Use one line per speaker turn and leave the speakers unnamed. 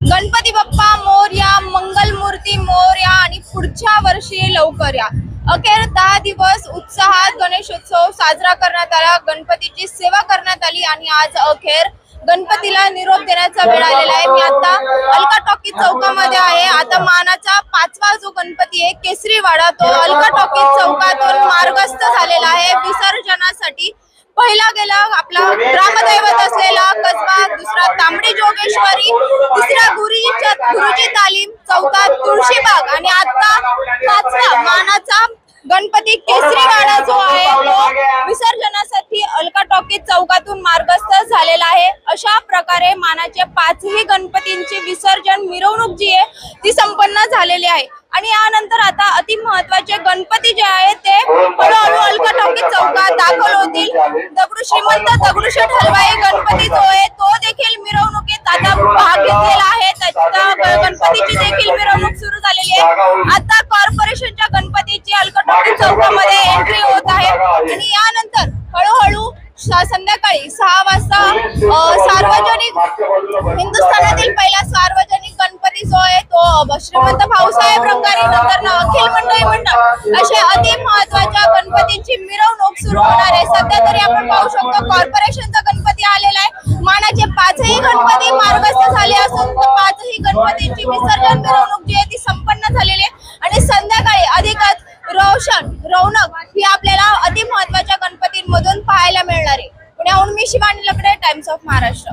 गणपती बाप्पा मोरया मंगलमूर्ती मोर्या आणि पुढच्या वर्षी लवकर या. अखेर दहा दिवस उत्साहात गणेशोत्सव साजरा करण्यात आला गणपतीची सेवा करण्यात आली आणि आज अखेर गणपतीला निरोप देण्याचा वेळ आलेला आहे. मी आता अलका टॉकीज चौकामध्ये आहे. आता मानाचा पाचवा जो गणपती आहे केसरीवाडा तो अलका टॉकीज चौकातून मार्गस्थ झालेला आहे. विसर्जनासाठी पहिला गेला आपला ग्रामदैवत असलेला तांबडी तिसरा गुरुजीच्या गुरुजी तालीम चौथा तुळशीबाग आणि आता पाचवा मानाचा गणपती केसरीवाडा जो आहे तो विसर्जनासाठी अलका टॉकीज चौकातून मार्गस्थ झालेला आहे. अशा प्रकारे मानाचे पाचही गणपतींचे विसर्जन मिरवणूक जी आहे ती संपन्न झालेली आहे. आणि यानंतर आता अति महत्त्वाचे गणपती जे आहेत ते हळूहळू अलका टॉकीज चौकात दाखल होतील. दगडू श्रीमंत दगडूशेठ हलवाई गणपती जो गणपतीची देखील मिरवणूक सुरू झालेली आहे. आता कॉर्पोरेशनच्या गणपतीची अलका टॉकीज चौकामध्ये एंट्री होत आहे. आणि यानंतर हळूहळू संध्याकाळी सहा वाजता सार्वजनिक हिंदुस्थानातील पहिला सार्वजनिक गणपती जो आहे तो श्रीमंत भाऊसाहेब रंगारी नंतर न- अखिल मंडळी मंडळ अशा अति महत्त्वाच्या गणपतींची मिरवणूक सुरू होणार आहे. सध्या तरी आपण पाहू शकतो कॉर्पोरेशनचा गणपती आलेला आहे. मानाचे पाचही गणपती झाले पाचही गणपतींची विसर्जन मिरवणूक जी आहे ती संपन्न झालेली आहे. आणि संध्याकाळी अधिकच रोशन रौनक ही आपल्याला अति महत्त्वाच्या गणपतींमधून पाहायला मिळणार आहे. पुण्याहून मी शिवानी लकडे टाइम्स ऑफ महाराष्ट्र